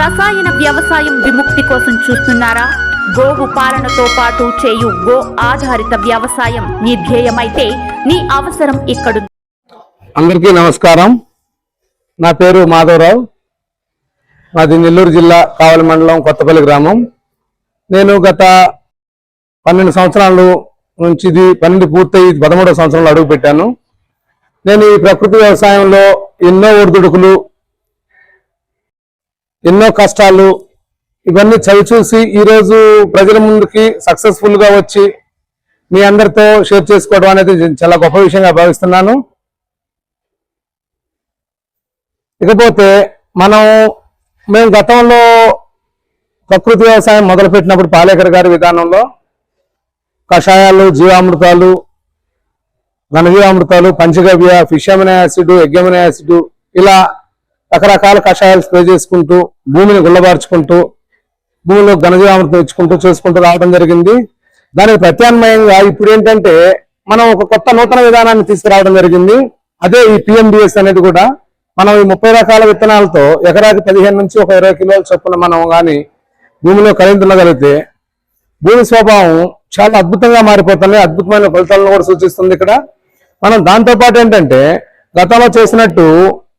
రసాయన వ్యవసాయం విముక్తి కోసం చూస్తున్నారా? గోవు పాలనతో పాటు చేయు గో ఆధారిత వ్యవసాయం నీ ధ్యేయమైతే నీ అవసరం ఇక్కడ అందరికీ నమస్కారం. నా పేరు మాధవరావు. మాది నెల్లూరు జిల్లా కావలి మండలం కొత్తపల్లి గ్రామం. నేను గత పన్నెండు సంవత్సరాలు నుంచి ఇది పన్నెండు పూర్తయి పదమూడవ సంవత్సరంలో అడుగు పెట్టాను నేను ఈ ప్రకృతి వ్యవసాయంలో ఎన్నో ఒడిదుడుకులు ఎన్నో కష్టాలు ఇవన్నీ చవి చూసి ఈరోజు ప్రజల ముందుకి సక్సెస్ఫుల్గా వచ్చి మీ అందరితో షేర్ చేసుకోవడం అనేది చాలా గొప్ప విషయంగా భావిస్తున్నాను. ఇకపోతే మనం మేము గతంలో ప్రకృతి వ్యవసాయం మొదలుపెట్టినప్పుడు పాలేకర్ గారి విధానంలో కషాయాలు జీవామృతాలు ఘనజీవామృతాలు panchagavya fish amino acid egg amino acid ఇలా రకరకాల కషాయాలు స్ప్రే చేసుకుంటూ భూమిని గుల్లబార్చుకుంటూ భూమిలో ఘనజీవామృతం ఇచ్చుకుంటూ చేసుకుంటూ రావడం జరిగింది. దానికి ప్రత్యామ్నాయంగా ఇప్పుడు ఏంటంటే మనం ఒక కొత్త నూతన విధానాన్ని తీసుకురావడం జరిగింది. అదే ఈ పిఎండిఎస్ అనేది కూడా మనం ఈ ముప్పై రకాల విత్తనాలతో ఎకరాకి పదిహేను నుంచి ఒక ఇరవై కిలోల చొప్పున మనం కానీ భూమిలో కలిగించగలిగితే భూమి స్వభావం చాలా అద్భుతంగా మారిపోతుంది. అద్భుతమైన ఫలితాలను కూడా సూచిస్తుంది ఇక్కడ. మనం దాంతోపాటు ఏంటంటే గతంలో చేసినట్టు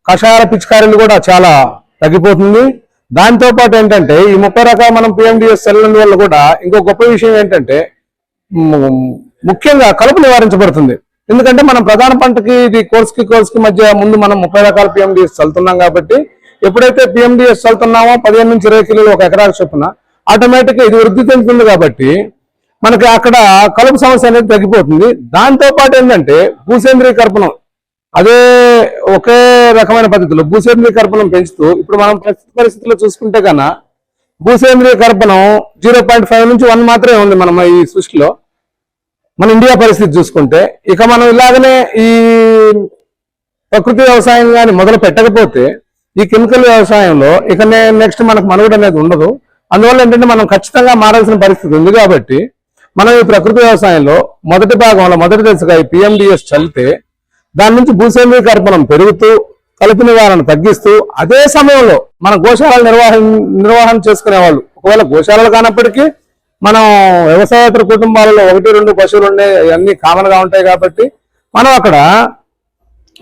కషాయాల పిచికారీలు కూడా చాలా తగ్గిపోతుంది. దాంతోపాటు ఏంటంటే ఈ ముప్పై రకాల మనం పిఎండిఎస్ చల్లని వల్ల కూడా ఇంకో గొప్ప విషయం ఏంటంటే ముఖ్యంగా కలుపు నివారించబడుతుంది. ఎందుకంటే మనం ప్రధాన పంటకి ఇది కోర్స్కి కోర్స్కి మధ్య ముందు మనం ముప్పై రకాల పిఎండిఎస్ చల్లుతున్నాం కాబట్టి ఎప్పుడైతే పిఎండిఎస్ చల్లుతున్నామో పదిహేను నుంచి ఇరవై కిలోలు ఒక ఎకరాకు చొప్పున ఆటోమేటిక్గా ఇది వృద్ధి చెందుతుంది కాబట్టి మనకి అక్కడ కలుపు సమస్య అనేది తగ్గిపోతుంది. దాంతోపాటు ఏంటంటే భూసేంద్రీకర్పణం అదే ఒకే రకమైన పద్ధతిలో భూసేంద్రీకర్పణం పెంచుతూ ఇప్పుడు మనం ప్రస్తుత పరిస్థితుల్లో చూసుకుంటే కన్నా భూసేంద్రీకర్పణం జీరో పాయింట్ ఫైవ్ నుంచి వన్ మాత్రమే ఉంది మనం ఈ సృష్టిలో. మన ఇండియా పరిస్థితి చూసుకుంటే ఇక మనం ఇలాగనే ఈ ప్రకృతి వ్యవసాయం కానీ మొదలు పెట్టకపోతే ఈ కెమికల్ వ్యవసాయంలో ఇక నెక్స్ట్ మనకు మనుగడ అనేది ఉండదు. అందువల్ల ఏంటంటే మనం ఖచ్చితంగా మారాల్సిన పరిస్థితి ఉంది కాబట్టి మనం ఈ ప్రకృతి వ్యవసాయంలో మొదటి భాగంలో మొదటి దశగా ఈ పిఎండిఎస్ చల్లితే దాని నుంచి భూసేంద్రీకర్పణం పెరుగుతూ కలుపు నివారణ తగ్గిస్తూ అదే సమయంలో మన గోశాల నిర్వహణ నిర్వహణ చేసుకునే వాళ్ళు ఒకవేళ గోశాలలు కానప్పటికీ మనం వ్యవసాయేతర కుటుంబాలలో ఒకటి రెండు పశువులు ఉండే అన్నీ కామన్గా ఉంటాయి కాబట్టి మనం అక్కడ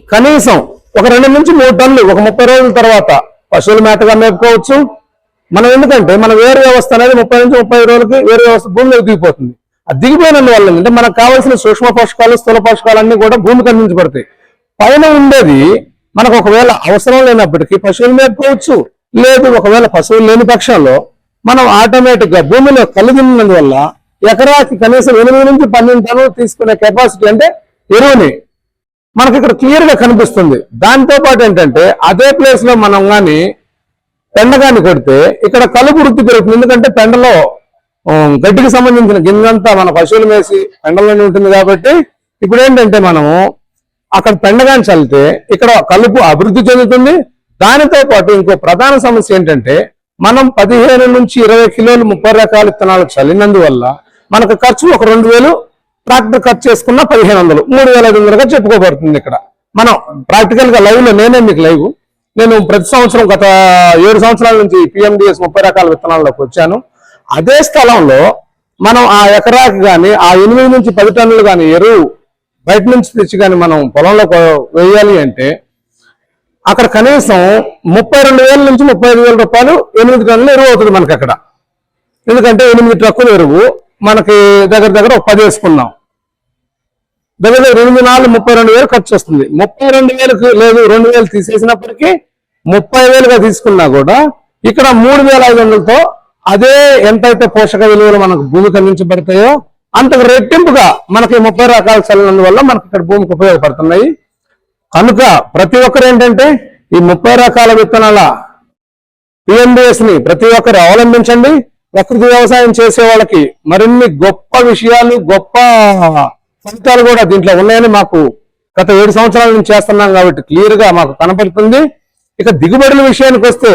కనీసం ఒక రెండు నుంచి మూడు టన్నులు ఒక ముప్పై రోజుల తర్వాత పశువుల మేతగా మేపుకోవచ్చు. మనం ఎందుకంటే మన వేరు వ్యవస్థ అనేది ముప్పై నుంచి ముప్పై రోజులకి వేరు వ్యవస్థ భూమిలో దిగిపోతుంది. ఆ వల్ల అంటే మనకు కావాల్సిన సూక్ష్మ పోషకాలు స్థూల పోషకాలు అన్ని కూడా భూమికి అందించబడతాయి. పైన ఉండేది మనకు ఒకవేళ అవసరం లేనప్పటికీ పశువులు మేపుకోవచ్చు లేదు ఒకవేళ పశువులు లేని పక్షంలో మనం ఆటోమేటిక్గా భూమిలో కలిగినందువల్ల ఎకరాకి కనీసం ఎనిమిది నుంచి పన్నెండు టన్నులు తీసుకునే కెపాసిటీ అంటే ఎరువుని. మనకి ఇక్కడ క్లియర్గా కనిపిస్తుంది. దాంతో పాటు ఏంటంటే అదే ప్లేస్లో మనం గాని పెండగాన్ని కొడితే ఇక్కడ కలుపు వృద్ధి పెరుగుతుంది. ఎందుకంటే పెండలో గడ్డికి సంబంధించిన గింజంతా మన పశువులు మేసి పెండలోనే ఉంటుంది కాబట్టి ఇప్పుడు ఏంటంటే మనము అక్కడ పెండగాని చల్లితే ఇక్కడ కలుపు అభివృద్ధి చెందుతుంది. దానితో పాటు ఇంకో ప్రధాన సమస్య ఏంటంటే మనం పదిహేను నుంచి ఇరవై కిలోలు ముప్పై రకాల విత్తనాలు చల్లినందువల్ల మనకు ఖర్చు ఒక రెండు వేలు ట్రాక్టర్ ఖర్చు చేసుకున్న పదిహేను వందలు మూడు వేల ఐదు వందలుగా చెప్పుకోబడుతుంది ఇక్కడ. మనం ప్రాక్టికల్గా లైవ్లో నేనే మీకు లైవ్ నేను ప్రతి సంవత్సరం గత ఏడు సంవత్సరాల నుంచి పిఎండిఎస్ ముప్పై రకాల విత్తనాల్లోకి వచ్చాను. అదే స్థలంలో మనం ఆ ఎకరాకి కానీ ఆ ఎనిమిది నుంచి పది టన్నులు కానీ ఎరువు బయట నుంచి తెచ్చి కానీ మనం పొలంలో వేయాలి అంటే అక్కడ కనీసం ముప్పై రెండు వేల నుంచి ముప్పై ఐదు వేల రూపాయలు ఎనిమిది టన్నులు ఎరువు అవుతుంది మనకి అక్కడ. ఎందుకంటే ఎనిమిది ట్రక్కులు ఎరువు మనకి దగ్గర దగ్గర ఒక పది వేసుకున్నాం. దగ్గర దగ్గర ఎనిమిది నాలుగు ముప్పై రెండు వేలు ఖర్చు వస్తుంది. ముప్పై రెండు వేలకు లేదు రెండు వేలు తీసేసినప్పటికీ ముప్పై వేలుగా తీసుకున్నా కూడా ఇక్కడ మూడు వేల ఐదు వందలతో అదే ఎంతైతే పోషక విలువలు మనకు భూమికి అందించబడతాయో అంతకు రెట్టింపుగా మనకి ముప్పై రకాల చల్లనందువల్ల మనకి ఇక్కడ భూమికి ఉపయోగపడుతున్నాయి. కనుక ప్రతి ఒక్కరు ఏంటంటే ఈ ముప్పై రకాల విత్తనాల పిఎంబిఎస్ని ప్రతి ఒక్కరు అవలంబించండి. ప్రకృతి వ్యవసాయం చేసే వాళ్ళకి మరిన్ని గొప్ప విషయాలు గొప్ప ఫలితాలు కూడా దీంట్లో ఉన్నాయని మాకు గత ఏడు సంవత్సరాల నుంచి చేస్తున్నాం కాబట్టి క్లియర్గా మాకు కనపడుతుంది. ఇక దిగుబడుల విషయానికి వస్తే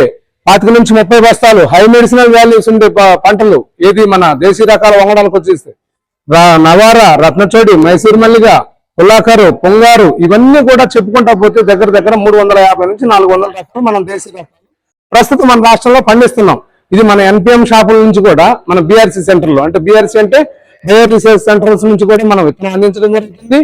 పాతిక నుంచి ముప్పై బస్తాలు హై మెడిసినల్ వాల్యూస్ ఉండే పంటలు ఏది మన దేశీ రకాల వంగడాలకు వచ్చేస్తే నవార రత్నచోడి మైసూర్ మల్లిగ పుల్లాకరు పొంగారు ఇవన్నీ కూడా చెప్పుకుంటా పోతే దగ్గర దగ్గర మూడు వందల యాభై నుంచి నాలుగు వందల రకాలు మనం దేశీ రకాలు. ప్రస్తుతం మన రాష్ట్రంలో పండిస్తున్నాం. ఇది మన ఎన్పిఎం షాపుల నుంచి కూడా మన బీఆర్సీ సెంటర్లో. అంటే బీఆర్సీ అంటే హెయిర్ రీసెర్చ్ సెంటర్స్ నుంచి కూడా మనం విత్తనం అందించడం జరుగుతుంది.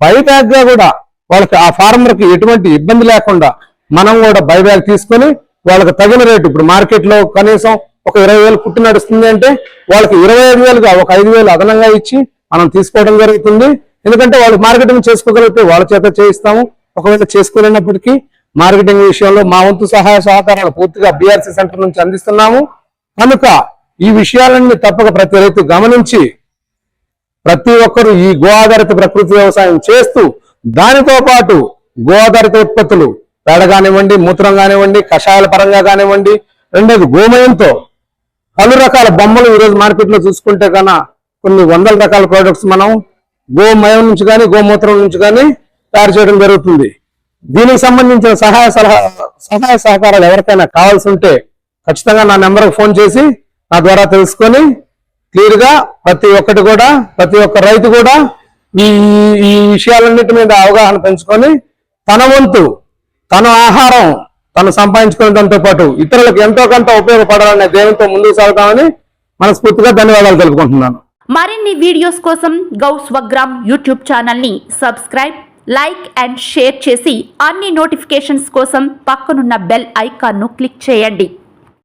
బైబ్యాక్గా కూడా వాళ్ళకి ఆ ఫార్మర్కి ఎటువంటి ఇబ్బంది లేకుండా మనం కూడా బైబ్యాక్ తీసుకొని వాళ్ళకి తగిన రేటు. ఇప్పుడు మార్కెట్లో కనీసం ఒక ఇరవై వేలు కుట్టు నడుస్తుంది అంటే వాళ్ళకి ఇరవై ఐదు వేలుగా ఒక ఐదు వేలు అదనంగా ఇచ్చి మనం తీసుకోవడం జరుగుతుంది. ఎందుకంటే వాళ్ళు మార్కెటింగ్ చేసుకోగలిగితే వాళ్ళ చేత చేయిస్తాము. ఒకవేళ చేసుకోలేనప్పటికీ మార్కెటింగ్ విషయంలో మా వంతు సహాయ సహకారాలు పూర్తిగా బీఆర్సీ సెంటర్ నుంచి అందిస్తున్నాము. కనుక ఈ విషయాలన్నీ తప్పక ప్రతి రైతు గమనించి ప్రతి ఒక్కరూ ఈ గో ఆధారిత ప్రకృతి వ్యవసాయం చేస్తూ దానితో పాటు గో ఆధారిత ఉత్పత్తులు పేడ కానివ్వండి మూత్రం కానివ్వండి కషాయాల పరంగా కానివ్వండి రెండోది గోమయంతో పలు రకాల బొమ్మలు ఈరోజు మార్కెట్లో చూసుకుంటే కన్నా కొన్ని వందల రకాల ప్రోడక్ట్స్ మనం గోమయం నుంచి కానీ గోమూత్రం నుంచి కానీ తయారు చేయడం జరుగుతుంది. దీనికి సంబంధించిన సహాయ సలహా సహాయ సహకారాలు ఎవరికైనా కావాల్సి ఉంటే ఖచ్చితంగా నా నెంబర్కి ఫోన్ చేసి నా ద్వారా తెలుసుకొని క్లియర్గా ప్రతి ఒక్కటి కూడా ప్రతి ఒక్క రైతు కూడా ఈ ఈ విషయాలన్నిటి మీద అవగాహన పెంచుకొని తన వంతు తన ఆహారం తను సంపాదించుకోవడంతో పాటు ఇతరులకు ఎంతో కొంత ఉపయోగపడాలనే ధ్యేయంతో ముందుకు సాగుతామని మనస్ఫూర్తిగా ధన్యవాదాలు తెలుపుకుంటున్నాను. మరిన్ని వీడియోస్ కోసం గౌ స్వగ్రామ్ యూట్యూబ్ ఛానల్ని సబ్స్క్రైబ్ లైక్ అండ్ షేర్ చేసి అన్ని నోటిఫికేషన్స్ కోసం పక్కనున్న బెల్ ఐకాన్ను క్లిక్ చేయండి.